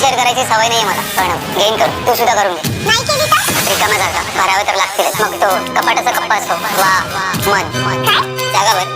Share करायची सवय नाही मला. पण घेईन करून. तू सुद्धा करून घे. नाही केली तर रिकाम्या जागा भरावे तर लागतील. मग तो कपाटाचा कप्पा असो वा मन.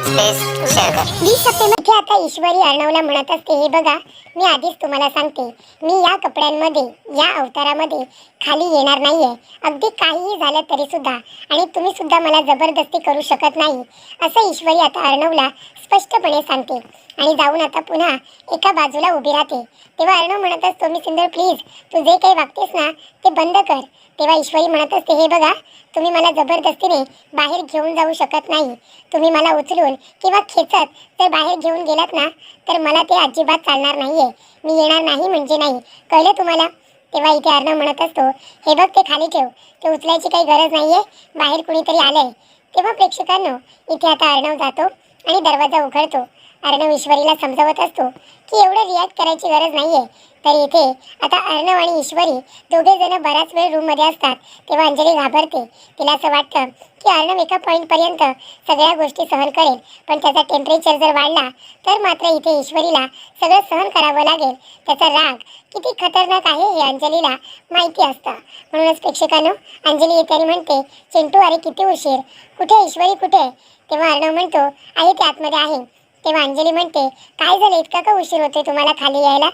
स्पेस शेअर कर. वीस सप्टेंबर इथे आता ईश्वरी अर्णवला म्हणत असते. हे बघा मी आधीच तुम्हाला सांगते. मी या कपड्यांमध्ये या अवतारामध्ये खाली येणार नाहीये. अगदी काहीही झालं तरी सुद्धा. आणि तुम्ही सुद्धा मला जबरदस्ती करू शकत नाही. असं ईश्वरी आता अर्णवला स्पष्टपणे सांगते. आणि जाऊन आता पुन्हा एका बाजूला उभी राहते. तेव्हा अर्णव म्हणत असतो मी सिंदर प्लीज तू जे काही वागतेस ना ते बंद कर. तेव्हा ईश्वरी म्हणत असते हे बघा तुम्ही मला जबरदस्तीने बाहेर घेऊन जाऊ शकत नाही. तुम्ही मला उचलून किंवा खेचत जर बाहेर घेऊन गेलात ना तर मला ते अजिबात चालणार नाहीये. मी येणार नाही म्हणजे नाही. कळलं तुम्हाला? तेव्हा इथे अर्णव म्हणत असतो हे बघ ते खाली ठेव. ते उचलायची काही गरज नाहीये. बाहेर कुणीतरी आलंय. तेव्हा प्रेक्षकांनो इथे आता अर्णव जातो. आणि दरवाजा उघडतो. अर्णव ईश्वरीला समजावत असतो की एवढं रिॲक्ट करायची गरज नाहीये. तर इथे आता अर्णव आणि ईश्वरी दोघे जण बराच वेळ रूममध्ये असतात. तेव्हा अंजली घाबरते. तिला असं वाटतं की अर्णव एका पॉईंटपर्यंत सगळ्या गोष्टी सहन करेल. पण त्याचा टेम्परेचर जर वाढला तर मात्र इथे ईश्वरीला सगळं सहन करावं लागेल. त्याचा राग किती खतरनाक आहे हे अंजलीला माहिती असतं. म्हणूनच प्रेक्षकांनो अंजली येते म्हणते चिंटू अरे किती उशीर. कुठे? ईश्वरी कुठे? तेव्हा अर्णव म्हणतो आई ते आतमध्ये आहे. तेव्हा अंजली म्हणते काय झालं? इतका का उशीर होतोय तुम्हाला खाली यायला?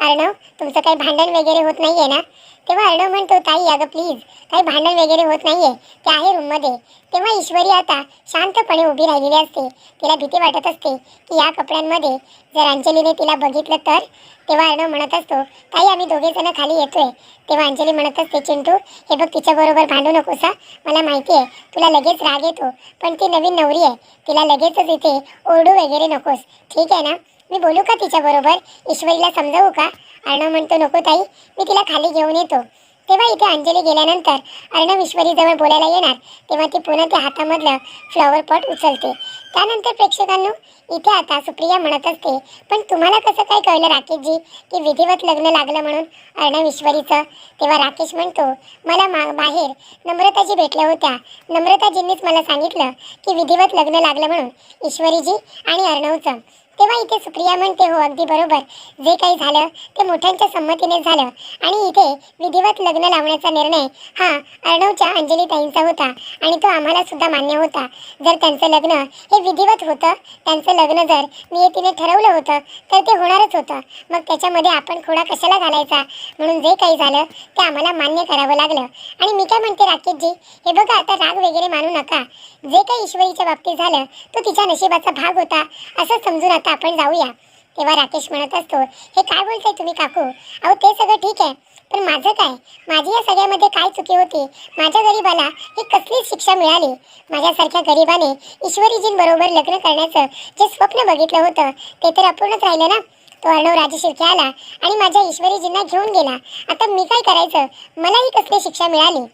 अर्णव तुमचं काही भांडण वगैरे होत नाहीये ना? तेव्हा अर्णव म्हणतो ताई अगं प्लीज काही भांडण वगैरे होत नाहीये. ते आहे रूममध्ये. तेव्हा ईश्वरी आता शांतपणे उभी राहिलेली असते. तिला भीती वाटत असते की या कपड्यांमध्ये जर अंजलीने तिला बघितलं तर? तेव्हा अर्णव म्हणत असतो ताई आम्ही दोघे जण खाली येतोय. तेव्हा अंजली म्हणत असते चिंटू हे बघ तिच्याबरोबर भांडू नकोस मला माहिती आहे तुला लगेच राग येतो पण ती नवीन नवरी आहे. तिला लगेचच इथे ओरडू वगैरे नकोस. ठीक आहे ना? मी बोलू का तिच्याबरोबर ईश्वरीला समजावू का? अर्णव म्हणतो नको ताई मी तिला खाली घेऊन येतो. तेव्हा इथे अंजली गेल्यानंतर अर्णव ईश्वरीजवळ बोलायला येणार. तेव्हा ती पुन्हा त्या हातामधलं फ्लॉवर पॉट उचलते. त्यानंतर प्रेक्षकांनो इथे आता सुप्रिया म्हणत असते पण तुम्हाला कसं काय कळलं राकेशजी की विधिवत लग्न लागलं म्हणून अर्णव ईश्वरीचं? तेव्हा राकेश म्हणतो मला मा बाहेर नम्रताजी भेटल्या होत्या. नम्रताजींनीच मला सांगितलं की विधिवत लग्न लागलं म्हणून. ईश्वरीजी आणि अर्णवचं तेव्हा इथे सुप्रिया म्हणते हो अगदी बरोबर. जे काही झालं ते मोठ्यांच्या संमतीने झालं. आणि इथे विधिवत लग्न लावण्याचा निर्णय हा अर्णवच्या अंजलीताईंचा होता. आणि तो आम्हाला सुद्धा मान्य होता. जर त्यांचं लग्न हे विधिवत होतं त्यांचं लग्न जर नियतीने ठरवलं होतं तर ते होणारच होतं. मग त्याच्यामध्ये आपण खोडा कशाला घालायचा? म्हणून जे काही झालं ते आम्हाला मान्य करावं लागलं. आणि मी काय म्हणते राकेशजी? हे बघा आता राग वगैरे मानू नका. जे काही ईश्वरीच्या बाबतीत झालं तो तिच्या नशिबाचा भाग होता असं समजून आता आपण जाऊया. तेव्हा राकेश म्हणत असतो हे काय बोलताय तुम्ही काकू? अहो ते सगळं ठीक आहे. पण माझं काय? माझी या सगळ्यामध्ये काय चुकी होती? माझ्या गरीबाला ही कसलीच शिक्षा मिळाली? माझ्यासारख्या गरीबाने ईश्वरीजींबरोबर लग्न करण्याचं जे स्वप्न बघितलं होतं ते तर अपूर्णच राहिलं ना? तो अर्णव राजशिर्के आला आणि माझ्या ईश्वरीजींना घेऊन गेला. आता मी काय करायचं? मलाही कसली शिक्षा मिळाली?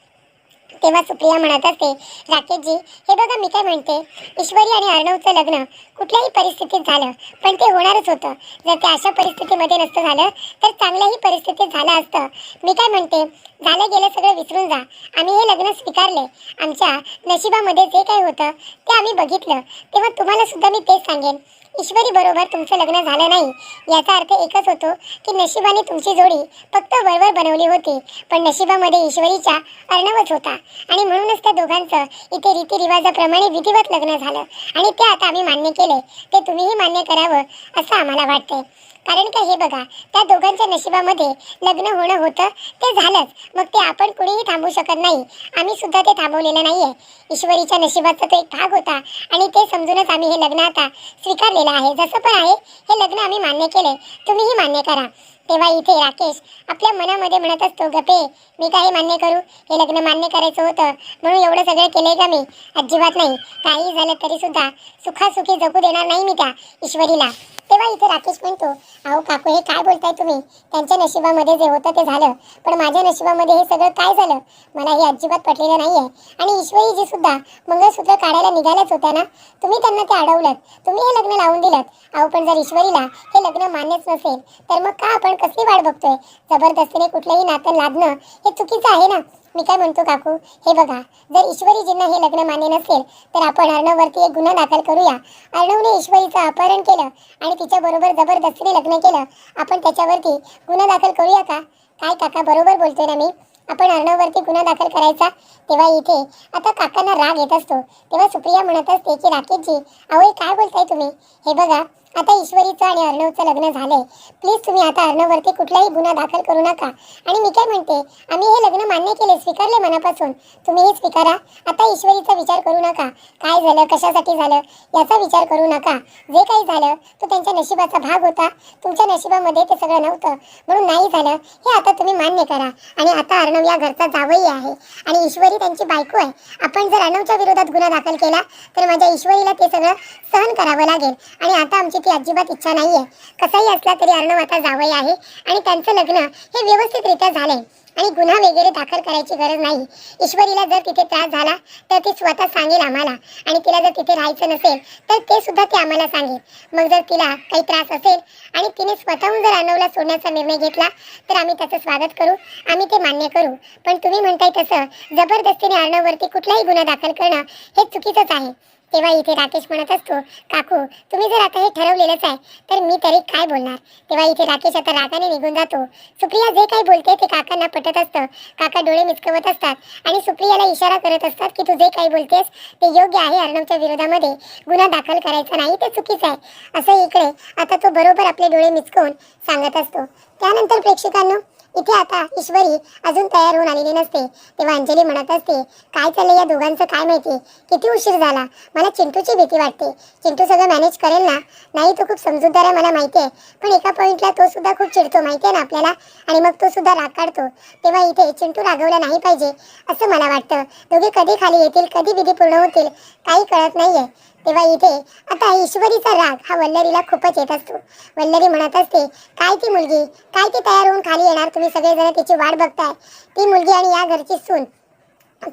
तेव्हा सुप्रिया म्हणत असते राकेशजी हे बघा मी काय म्हणते. ईश्वरी आणि अर्णवचं लग्न कुठल्याही परिस्थितीत झालं पण ते होणारच होतं. जर ते अशा परिस्थितीमध्ये नसतं झालं तर चांगल्याही परिस्थितीत झालं असतं. मी काय म्हणते झालं गेलं सगळं विसरून जा. आम्ही हे लग्न स्वीकारले. आमच्या नशिबामध्ये जे काही होतं ते आम्ही बघितलं. तेव्हा तुम्हाला सुद्धा मी तेच सांगेन. ईश्वरी बरोबर तुमचं लग्न झालं नाही. याचा अर्थ एकच होतो की नशिबाने तुमची जोडी फक्त वळवळ बनवली होती पण नशिबामध्ये ईश्वरीच्या अर्णवच होता. आणि म्हणूनच त्या दोघांचं इथे रीतिरिवाजाप्रमाणे विधिवत लग्न झालं. आणि ते आता आम्ही मान्य केले. ते तुम्हीही मान्य करावं असं आम्हाला वाटतंय. कारण का हे बघा त्या दोघांच्या नशिबामध्ये लग्न होणं होतं ते झालंच. मग ते आपण कुणीही थांबवू शकत नाही. आम्ही सुद्धा ते थांबवलेलं नाहीये. ईश्वरीच्या नशिबाचा तो एक भाग होता आणि ते समजूनच आम्ही हे लग्न आता स्वीकारलेलं आहे. जसं पण आहे हे लग्न आम्ही मान्य केले तुम्हीही मान्य करा. तेव्हा इथे राकेश आपल्या मनामध्ये म्हणत असतो गपे मी काही मान्य करू? हे लग्न मान्य करायचं होतं म्हणून एवढं सगळं केलंय का मी? अजिबात नाही. काही झालं तरी सुद्धा सुखासुखी जगू देणार नाही मी त्या ईश्वरीला. तेव्हा इथे राकेश म्हणतो अहो काकू हे काय बोलताय तुम्ही? त्यांच्या नशिबामध्ये जे होतं ते झालं. पण माझ्या नशिबामध्ये हे सगळं काय झालं? मला हे अजिबात पटलेलं नाहीये. आणि ईश्वरीजी सुद्धा मंगळसूत्र काढायला निघाल्याच होत्या ना तुम्ही त्यांना ते अडवलं तुम्ही हे लग्न लावून दिलं अहो पण जर ईश्वरीला हे लग्न मान्यच नसेल तर मग का आपण कसली वाट बघतोय? जबरदस्तीने कुठलंही नातं लादणं हे चुकीचं आहे ना? मी काय म्हणतो काकू? हे बघा जर ईश्वरीजींना हे लग्न मान्य नसेल तर आपण अर्णववरती एक गुन्हा दाखल करूया. अर्णवने ईश्वरीचं अपहरण केलं आणि तिच्याबरोबर जबरदस्तीने लग्न केलं. आपण त्याच्यावरती गुन्हा दाखल करूया का? काय काका बरोबर बोलतोय ना मी? आपण अर्णववरती गुन्हा दाखल करायचा? तेव्हा इथे आता काकांना राग येत असतो. तेव्हा सुप्रिया म्हणत असते की राकेशजी अहो काय बोलताय तुम्ही? हे बघा आता ईश्वरीचं आणि अर्णवचं लग्न झालंय. प्लीज तुम्ही आता अर्णववरती कुठलाही गुन्हा दाखल करू नका. आणि मी काय म्हणते आम्ही हे लग्न मान्य केले स्वीकारले मनापासून. तुम्हीही स्वीकारा. आता ईश्वरीचा विचार करू नका. काय झालं कशासाठी झालं याचा विचार करू नका. जे काही झालं तो त्यांच्या नशिबाचा भाग होता. तुमच्या नशिबामध्ये ते सगळं नव्हतं. म्हणून नाही झालं. हे आता तुम्ही मान्य करा. आणि आता अर्णव या घरचा जावई आहे. आणि ईश्वरी त्यांची बायको आहे. आपण जर अर्णवच्या विरोधात गुन्हा दाखल केला तर माझ्या ईश्वरीला ते सगळं सहन करावं लागेल. आणि आता आमची करण्याची अजिबात इच्छा नाही आहे कसाही असला तरी अर्णव आता जावई आहे आणि त्यांचं लग्न हे व्यवस्थितरित्या झालंय. आणि गुन्हा वगैरे दाखल करायची गरज नाही. ईश्वरीला जर तिथे त्रास झाला तर ती स्वतः सांगेल आम्हाला. आणि तिला जर तिथे राहायचं नसेल तर ते सुद्धा ती आम्हाला सांगेल. मग जर तिला काही त्रास असेल आणि तिने स्वतःहून जर अर्णवला सोडण्याचा निर्णय घेतला तर आम्ही त्याचं स्वागत करू. आम्ही ते मान्य करू. पण तुम्ही म्हणताय तसं जबरदस्तीने अर्णववरती कुठलाही गुन्हा दाखल करणं हे चुकीचंच आहे. तेव्हा इथे राकेश म्हणत असतो काकू तुम्ही जर आता हे ठरवलेलंच आहे तर मी तरी काय बोलणार? तेव्हा इथे राकेश आता रागाने निघून जातो. सुप्रिया जे काही बोलते ते काकांना पटत असतं. काका डोळे मिचकवत असतात आणि सुप्रियाला इशारा करत असतात की तू जे काही बोलतेस ते योग्य आहे अर्णवच्या विरोधामध्ये. गुन्हा दाखल करायचा नाही ते चुकीचं आहे. असं इकडे आता तो बरोबर आपले डोळे मिचकवून सांगत असतो. त्यानंतर प्रेक्षकांनो इथे आता ईश्वरी अजून तयार होऊन आलेली नसते. तेव्हा अंजली म्हणत असते काय चाललंय या दोघांचं? काय माहिती? किती उशीर झाला? मला चिंटूची भीती वाटते. चिंटू सगळं मॅनेज करेल ना? नाही तो खूप समजूतदार आहे मला माहिती आहे. पण एका पॉईंटला तो सुद्धा खूप चिडतो माहिती आहे ना आपल्याला? आणि मग तो सुद्धा राग काढतो. तेव्हा इथे चिंटू रागवला नाही पाहिजे असं मला वाटतं. दोघे कधी खाली येतील कधी विधी पूर्ण होतील काही कळत नाहीये. तेव्हा इथे आता ईश्वरीचा राग हा वल्लरीला खूपच येत असतो. वल्लरी म्हणत असते काय ती मुलगी? काय ती तयार होऊन खाली येणार? तुम्ही सगळेजण तिची वाट बघताय. ती मुलगी आणि या घरची सून.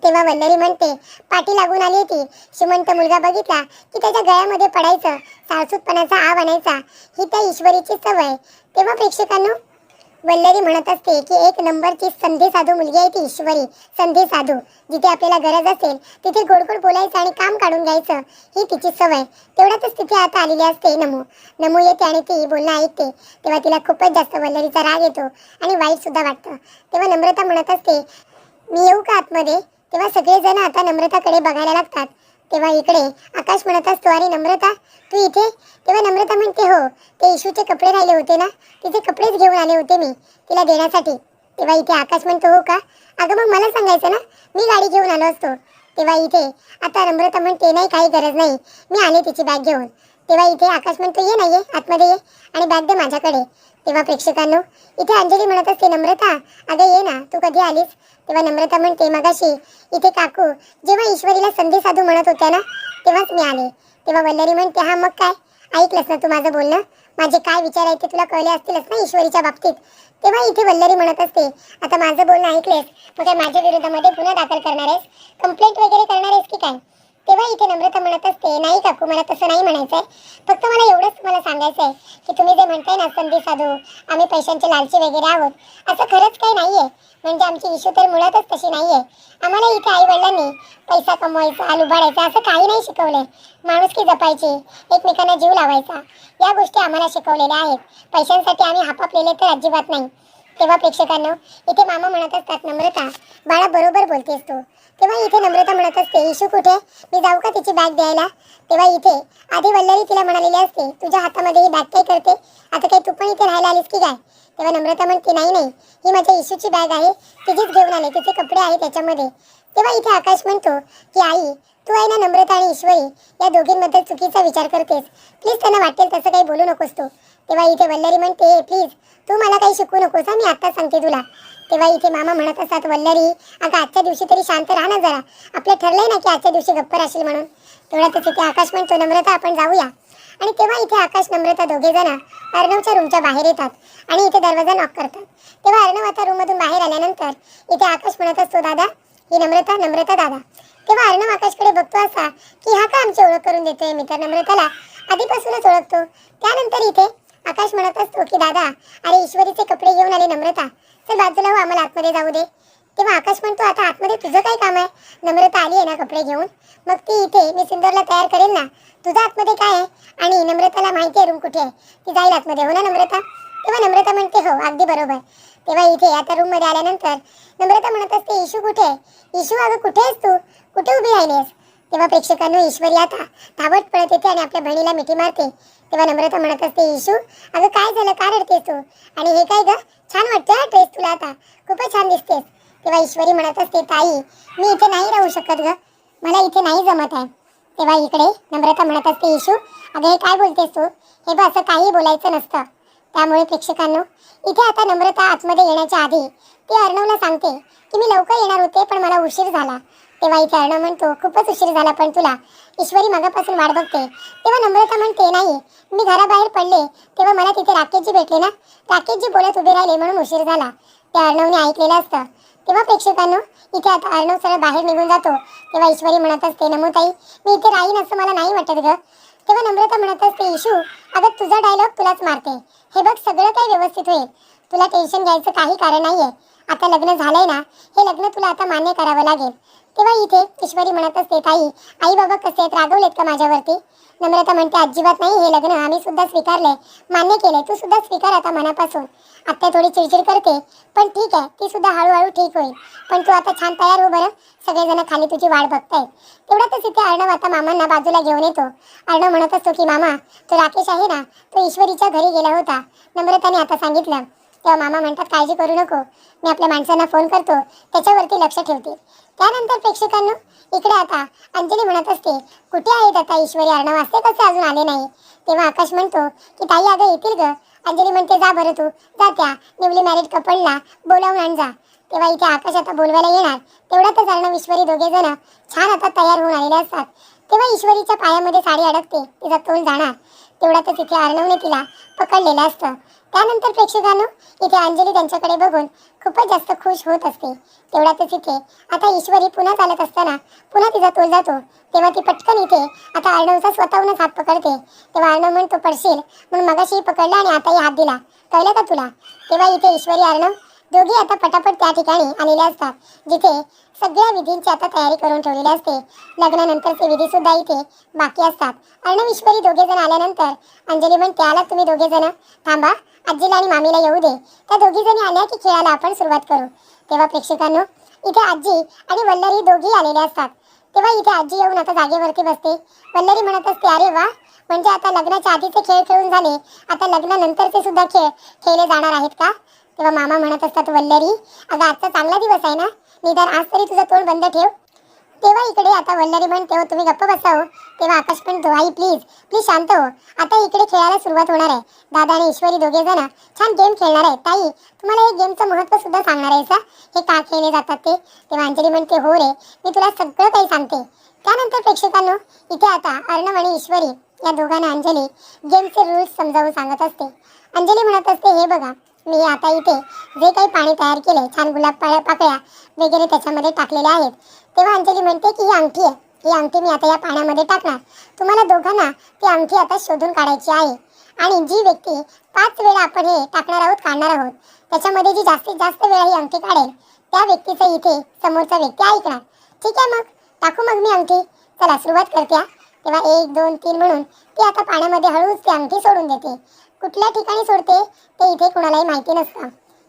तेव्हा वल्लरी म्हणते पाठी लागून आली ती श्रीमंत मुलगा बघितला की त्याच्या गळ्यामध्ये पडायचं साळसूतपणाचा आव आणायचा. ही त्या ईश्वरीची सवय. तेव्हा प्रेक्षकांनो वल्लरी म्हणत असते की एक नंबरची संधी साधू मुलगी आहे ती ईश्वरी. संधी साधू. जिथे आपल्याला गरज असेल तिथे गोडगोड बोलायचं आणि काम काढून घ्यायचं ही तिची सवय. तेवढ्यातच तिथे आता आलेली असते नमू. नमू येते आणि ती बोलणं ऐकते. तेव्हा तिला खूपच जास्त वल्लरीचा राग येतो आणि वाईट सुद्धा वाटतं. तेव्हा नम्रता म्हणत असते मी येऊ का आतमध्ये? तेव्हा सगळेजण आता नम्रताकडे बघायला लागतात. तेव्हा इकडे आकाश म्हणत असतो अरे नम्रता तू इथे? तेव्हा नम्रता म्हणते हो ते इशूचे कपडे राहिले होते ना? तिचे कपडेच घेऊन आले होते मी तिला देण्यासाठी. तेव्हा इथे आकाश म्हणतो हो का? अगं मग मला सांगायचं ना? मी गाडी घेऊन आलो असतो. तेव्हा इथे आता नम्रता म्हणते नाही काही गरज नाही मी आले तिची बॅग घेऊन. तेव्हा इथे आकाश म्हणतो ये नाही ये आतमध्ये ये आणि बॅग दे माझ्याकडे. तेव्हा प्रेक्षकांनो इथे अंजली म्हणत असते नम्रता अगं ये ना तू कधी आलीस? तेव्हा नम्रता म्हणते मगाशी इथे काकू जेव्हा ईश्वरीला संधी साधू म्हणत होत्या ना तेव्हाच मी आले. तेव्हा वल्लरी म्हणते हा मग काय? ऐकलंस ना तू माझं बोलणं? माझे काय विचार आहे ते तुला कळले असतीलच ना ईश्वरीच्या बाबतीत? तेव्हा इथे वल्लरी म्हणत असते आता माझं बोलणं ऐकलेस मग काय माझ्या विरोधामध्ये गुन्हा दाखल करणार आहेस? कंप्लेंट वगैरे करणार आहेस की काय? तेव्हा इथे नम्रता म्हणत असते नाही काकू मला तसं नाही म्हणायचंय. फक्त मला एवढंच तुम्हाला सांगायचं आहे की तुम्ही जे म्हणताय ना संधी साधू आम्ही पैशांचे लालची वगैरे आहोत असं खरंच काही नाहीये. म्हणजे आमची इशू तर मुळातच तशी नाहीये. आम्हाला इथे आई वडिलांनी पैसा कमवायचा लुबाडायचा असं काही नाही शिकवलंय. माणुसकी जपायची एकमेकांना जीव लावायचा या गोष्टी आम्हाला शिकवलेल्या आहेत. पैशांसाठी आम्ही हापापलेले तर अजिबात नाही. तेव्हा प्रेक्षकांनो इथे मामा म्हणत असतात नम्रता बाळा बरोबर बोलतेस तू. तेव्हा इथे नम्रता म्हणत असते इशू कुठे? मी जाऊ का तिची बॅग द्यायला? तेव्हा इथे आधी वल्लरी तिला म्हणालेली असते तुझ्या हातामध्ये ही बॅग काय करते? आता काही तू पण इथे राहायला आलीस की काय? तेव्हा नम्रता म्हणते नाही नाही ही माझ्या इशूची बॅग आहे तिचीच घेऊन आले तिचे कपडे आहे त्याच्यामध्ये तेव्हा इथे आकाश म्हणतो की आई तू आहे ना नम्रता आणि ईश्वरी या दोघींबद्दल चुकीचा विचार करतेस. प्लीज त्यांना वाटेल तसं काही बोलू नकोस तू. तेव्हा इथे वल्लरी म्हणते प्लीज तू मला काही शिकू नकोस मी आत्ताच सांगते तुला. तेव्हा इथे मामा म्हणत असतात वल्लरी अगं आजच्या दिवशी तरी शांत राहा ना जरा. आपलं ठरलंय ना की आजच्या दिवशी गप्प राहशील म्हणून. तेवढ्यातच इथे आकाश म्हणतो नम्रता आपण जाऊया. आणि तेव्हा इथे आकाश नम्रता दोघे जण अर्णवच्या रूमच्या बाहेर येतात आणि इथे दरवाजा नॉक करतात. तेव्हा अर्णव आता रूममधून बाहेर आल्यानंतर इथे आकाश म्हणत असतो दादा ही नम्रता नम्रता दादा. तेव्हा अर्णव आकाशकडे बघतो असा की हा का आमची ओळख करून देतोय मी तर नम्रताला? आधीपासूनच ओळखतो. त्यानंतर इथे आकाश म्हणत असतो की दादा अरे ईश्वरीचे कपडे घेऊन आले नम्रता. चल बाजूला हो आम्हाला आतमध्ये जाऊ दे. तेव्हा आकाश म्हणतो आता आतमध्ये तुझं काय काम आहे? नम्रता आली आहे ना कपडे घेऊन? मग ती इथे मी सुंदरला तयार करेन ना? तुझं आतमध्ये काय आहे? आणि नम्रताला माहिती आहे रूम कुठे आहे? ती जाईल आतमध्ये हो ना नम्रता? तेव्हा नम्रता म्हणते हो अगदी बरोबर. तेव्हा इथे आता रूममध्ये आल्यानंतर नम्रता म्हणत असते इशू कुठे आहे? इशू अगं कुठे आहेस तू? कुठे उभी राहिलीस तेव्हा प्रेक्षकांनो ईश्वरी आता धावत पळत येते आणि आपल्या बहिणीला मिठी मारते. तेव्हा नम्रता म्हणत असते इशू अगं काय झालं? का रडतेस तू? आणि हे काय ग? छान वाटतं हा ड्रेस तुला आता. खूपच छान दिसतेस. तेव्हा ईश्वरी म्हणत असते ताई मी इथे नाही राहू शकत ग. मला इथे नाही जमत आहे. तेव्हा इकडे नम्रता म्हणत असते इशू अगं हे काय बोलतेस तू? हे बघ असं काही बोलायचं नसतं. त्यामुळे प्रेक्षकांनो इथे आता नम्रता आतमध्ये येण्याच्या आधी ती अर्णवला सांगते की मी लवकर येणार होते पण मला उशीर झाला. तेव्हा इथे अर्णव म्हणतो खूपच उशीर झाला पण तुला. ईश्वरी मागापासून वाट बघते. तेव्हा नम्रता म्हणते नाही मी घराबाहेर पडले. तेव्हा मला तिथे राकेशजी भेटले ना? राकेशजी बोलत उभे राहिले म्हणून उशीर झाला. ते अर्णवने ऐकलेलं असतं. तेव्हा प्रेक्षकांनो इथे आता अर्णव सरळ बाहेर निघून जातो. तेव्हा ईश्वरी म्हणत असते नमोताई मी इथे राहीन असं मला नाही वाटत ग. तेव्हा नम्रता म्हणत असते इशू अगं तुझा डायलॉग तुलाच मारते. हे बघ सगळं काही व्यवस्थित होईल. तुला टेन्शन घ्यायचं काही कारण नाहीये. आता लग्न झालंय ना? हे लग्न तुला आता मान्य करावं लागेल. तेव्हा इथे ईश्वरी म्हणत असते ताई आई बाबा कसे आहेत? रागवलेत का माझ्यावरती? नम्रता म्हणते अजिबात नाही हे लग्न आम्ही सुद्धा स्वीकारले मान्य केले तू सुद्धा स्वीकार आता मनापासून. आत्या थोडी चिडचिड करते पण ठीक आहे ती सुद्धा हळूहळू ठीक होईल. पण तू आता छान तयार हो बरं. सगळेजण खाली तुझी वाट बघताय तेवढ्यातच इथे अर्णव आता मामांना बाजूला घेऊन येतो. अर्णव म्हणत असतो की मामा तो राकेश आहे ना? तो ईश्वरीच्या घरी गेला होता. नम्रताने आता सांगितलं. तेव्हा मामा म्हणतात काळजी करू नको. मी आपल्या माणसांना फोन करतो. त्याच्यावरती लक्ष ठेवते त्यानंतर प्रेक्षकांनो इकडे आता अंजली म्हणत असते कुठे आहेत आता ईश्वरी? अर्णव असते कसे? अजून आले नाही. तेव्हा आकाश म्हणतो की ताई अगं येतील ग. अंजली म्हणते जा बरं तू जा त्या निवली मॅरिड कपलला बोलावून आण जा. तेव्हा इथे आकाश आता बोलवायला येणार तेवढ्यातच अर्णव ईश्वरी दोघे जण छान आता तयार होऊन आलेले असतात. तेव्हा ईश्वरीच्या पायामध्ये साडी अडकते तिचा तोल जाणार. तेवढ्यातच इथे अर्णवने तिला पकडलेलं असतं. त्यानंतर प्रेक्षकांनो इथे अंजली त्यांच्याकडे बघून खूपच जास्त खुश होत असते. तेवढ्यातच इथे आता ईश्वरी पुन्हा चालत असताना पुन्हा तिचा तोल जातो. तेव्हा ती पटकन इथे आता अर्णवचा स्वतःहूनच हात पकडते. तेव्हा अर्णव म्हणतो पडशील. म्हणून मगाशी पकडला आणि आताही हात दिला. कळलं का तुला? तेव्हा इथे ईश्वरी अर्णव दोघे आता पटापट त्या ठिकाणी आलेले असतात. जिथे सगळ्या विधींची आता तयारी करून ठेवलेली असते. लग्नानंतरचे विधी सुद्धा इथे बाकी असतात. अर्णव ईश्वरी दोघे जण आल्यानंतर अंजली म्हणते आला तुम्ही दोघे जण थांबा. आजीला आणि मामीला येऊ दे. त्या दोघी जणी आल्या की खेळायला आपण सुरुवात करू. तेव्हा प्रेक्षकांनो इथे आजी आणि वल्लरी दोघी आलेले असतात. तेव्हा इथे आजी येऊन आता जागेवरती बसते. वल्लरी म्हणत असते अरे वा म्हणजे आता लग्नाच्या आधीचे खेळ खेळून झाले. आता लग्नानंतरचे सुद्धा खेळ खेळले जाणार आहेत का? तेव्हा मामा म्हणत असतात वल्लरी अगं आजचा चांगला दिवस आहे ना? निदान आज तरी तुझं तोंड बंद ठेव. तेव्हा इकडे आता वल्लरी म्हणते हो तुम्ही गप्प बसा हो. तेव्हा आकाश म्हणतो आई प्लीज प्लीज शांत हो. आता इकडे खेळायला सुरुवात होणार आहे. दादा आणि ईश्वरी दोघे जण छान गेम खेळणार आहे. ताई तुम्हाला हे गेमचं महत्त्व सुद्धा सांगणार आहे का हे का खेळले जातात ते? तेव्हा अंजली म्हणते हो रे. मी तुला सगळं काही सांगते. त्यानंतर प्रेक्षकांनो इथे आता अर्णव आणि ईश्वरी या दोघांना अंजली गेमचे रूल्स समजावून सांगत असते. अंजली म्हणत असते हे बघा मी आता इथे जे काही पाणी तयार केले छान गुलाब पाकळ्या वगैरे त्याच्यामध्ये टाकलेले आहेत. तेव्हा अंजली म्हणते की ही अंगठी आहे. ही अंगठी मी आता या पाण्यामध्ये टाकणार. तुम्हाला दोघांना ती अंगठी आता शोधून काढायची आहे. आणि जी व्यक्ती पाच वेळा आपण हे टाकणार आहोत काढणार आहोत त्याच्यामध्ये जी जास्तीत जास्त वेळा ही अंगठी काढेल त्या व्यक्तीचं इथे समोरचा व्यक्ती ऐकणार. ठीक आहे मग? टाकू मग मी अंगठी. चला सुरुवात करते तेव्हा एक दोन तीन म्हणून ती आता पाण्यामध्ये हळूच ती अंगठी सोडून देते. कुठल्या ठिकाणी सोडते ते इथे कुणालाही माहिती नसतं.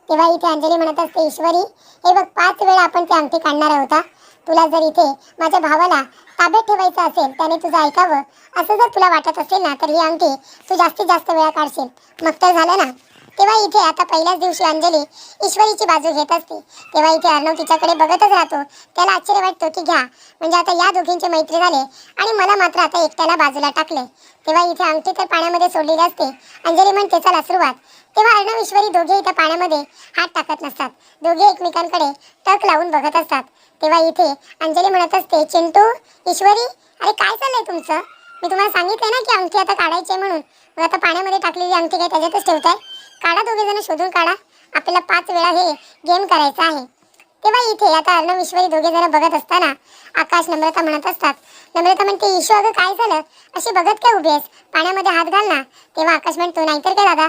तेव्हा इथे अंजली म्हणत असते ईश्वरी हे बघ पाच वेळा आपण ती अंगठी काढणार आहोत तुला जर इथे माझ्या भावाला ताब्यात ठेवायचं असेल त्याने तुझं ऐकावं असं जर तुला वाटत असेल ना तर ही अंगठी तू जास्तीत जास्त वेळा काढशील. मग तर झालं ना. तेव्हा इथे आता पहिल्याच दिवशी अंजली ईश्वरीची बाजू घेत असते. तेव्हा इथे अर्णव तिच्याकडे बघतच राहतो. त्याला आश्चर्य वाटतो की घ्या म्हणजे आता या दोघींचे मैत्री झाले आणि मला मात्र आता एकट्याला बाजूला टाकले. तेव्हा इथे अंगठी तर पाण्यामध्ये सोडलेली असते. अंजली म्हणते चला सुरुवात. तेव्हा अर्णव ईश्वरी दोघे इथे पाण्यामध्ये हात टाकत नसतात. दोघे एकमेकांकडे टक लावून बघत असतात. तेव्हा इथे अंजली म्हणत असते चिंटू ईश्वरी अरे काय चाललंय तुमचं? मी तुम्हाला सांगितलंय ना की अंगठी आता काढायची म्हणून. मग आता पाण्यामध्ये टाकलेली अंगठी काय त्याच्यातच ठेवताय? काढा दोघे जण शोधून काढा. आपल्याला पाच वेळा हे गेम करायचा आहे. तेव्हा इथे आता अर्णव ईश्वरी दोघे जण बघत असताना आकाश नम्रता म्हणत असतात. नम्रता म्हणते ईशू अगं काय झालं? अशी बघत काय उभी आहेस? पाण्यामध्ये हात घाल ना. तेव्हा आकाश म्हणतो नाहीतर काय दादा?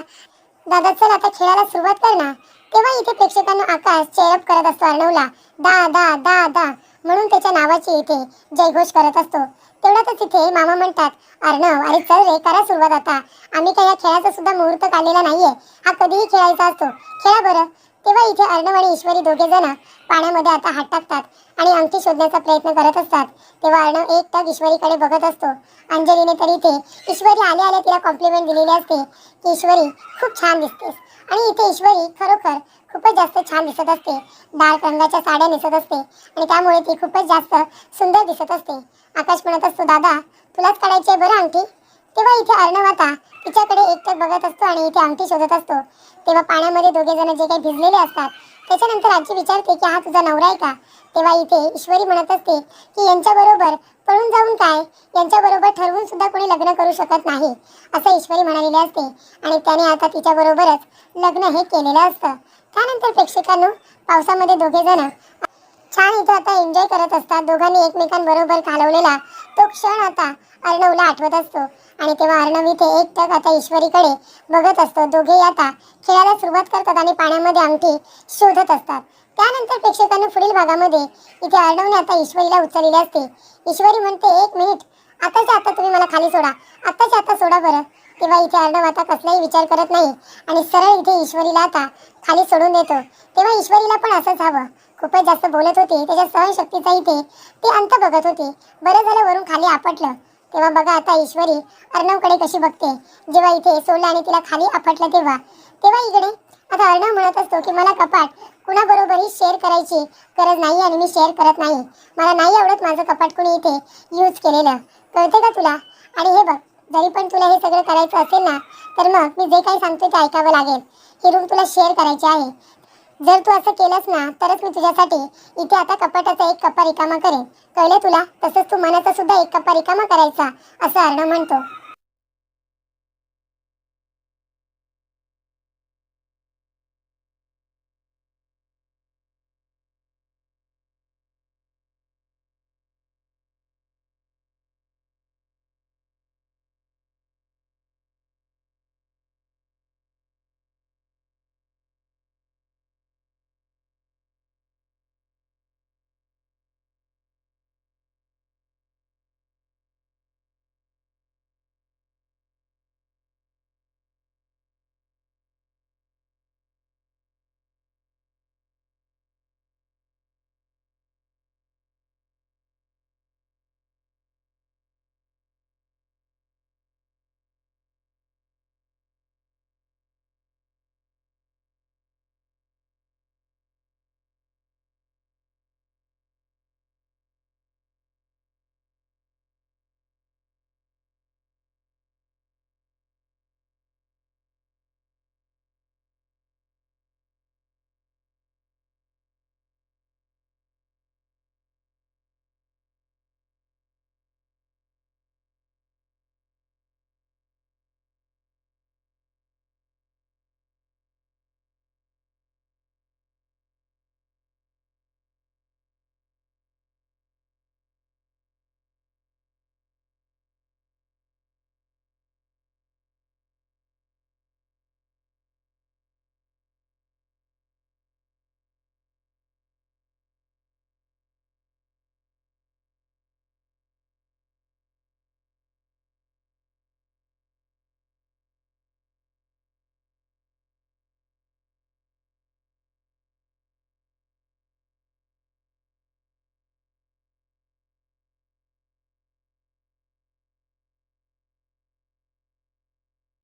दादा चल आता खेळायला सुरुवात कर ना. तेव्हा इथे प्रेक्षकांना आकाश चेअरअप करत असतो अर्णवला. दा दा दा दा. म्हणून त्याच्या नावाची इथे जयघोष करत असतो. तेवढ्यातच इथे मामा म्हणतात अर्णव अरे चल रे करा सुरुवात आता. आम्ही काय या खेळाचा सुद्धा मुहूर्त काढलेला नाहीये. हा कधीही खेळायचा असतो. खेळा बरं. तेव्हा इथे अर्णव आणि ईश्वरी दोघे जण पाण्यामध्ये आता हात टाकतात आणि अंगठी शोधण्याचा प्रयत्न करत असतात. तेव्हा अर्णव एक टक ईश्वरीकडे बघत असतो. अंजलीने तरी इथे ईश्वरी आल्या आल्या तिला कॉम्प्लिमेंट दिलेली असते की ईश्वरी खूप छान दिसतेस. आणि इथे ईश्वरी खरोखर खूपच जास्त छान दिसत असते. डार्क रंगाच्या साड्या नेसत असते आणि त्यामुळे ती खूपच जास्त सुंदर दिसत असते. आकाश म्हणत असतो दादा तुलाच काढायची आहे बरं अंगठी तेव्हा इथे अर्णव आता तिच्याकडे एकटक बघत असतो आणि इथे अंगठी शोधत असतो. तेव्हा पाण्यामध्ये दोघे जण जे काही भिजलेले असतात त्याच्यानंतर आजी विचारते की हा तुझा नवरा आहे का? तेव्हा इथे ईश्वरी म्हणत असते की यांच्याबरोबर पळून जाऊन काय? यांच्याबरोबर ठरवून सुद्धा कोणी लग्न करू शकत नाही. असं ईश्वरी म्हणालेले असते. आणि त्याने आता तिच्याबरोबरच लग्न हे केलेलं असतं. त्यानंतर प्रेक्षकांनो पावसामध्ये दोघे जण छान इथं आता एन्जॉय करत असतात. दोघांनी एकमेकांबरोबर घालवलेला तो क्षण आता अर्णवला आठवत असतो. आणि तेव्हा अर्णव इथे एकटक आता ईश्वरीकडे बघत असतो. दोघेही आता खेळायला सुरुवात करतात आणि पाण्यामध्ये अंगठी शोधत असतात. त्यानंतर प्रेक्षकांना पुढील भागामध्ये इथे अर्णवने आता ईश्वरीला उचललेली असते. ईश्वरी म्हणते एक मिनिट आताच्या आता तुम्ही मला खाली सोडा. आताच्या आता सोडा बरं. तेव्हा इथे अर्णव आता कसलाही विचार करत नाही आणि सरळ इथे ईश्वरीला आता खाली सोडून देतो. तेव्हा ईश्वरीला पण असंच हवं. खूपच जास्त बोलत होते त्याच्या सहनशक्तीचा इथे ते अंत बघत होते. बरं झालं वरून खाली आपटलं. तेव्हा बघा आता ईश्वरी अर्णवकडे कशी बघते. जेव्हा इथे सोडलं आणि तिला खाली आपटलं तेव्हा. तेव्हा इकडे आता अर्णव म्हणत असतो की मला कपाट कुणाबरोबरही शेअर करायची गरज नाही आणि मी शेअर करत नाही. मला नाही आवडत माझं कपाट कुणी इथे यूज केलेलं. कळते का तुला? आणि हे बघ जरी पण तुला हे सगळं करायचं असेल ना तर मग मी जे काही सांगते ते ऐकावं लागेल. ही रूम तुला शेअर करायची आहे. जर तू असं केलंस ना तरच मी तुझ्यासाठी इथे आता कपाटाचा एक कप्पा रिकामा करेन. कळले तुला? तसंच तू मनाचा सुद्धा एक कप्पा रिकामा करायचा असं अर्णव म्हणतो.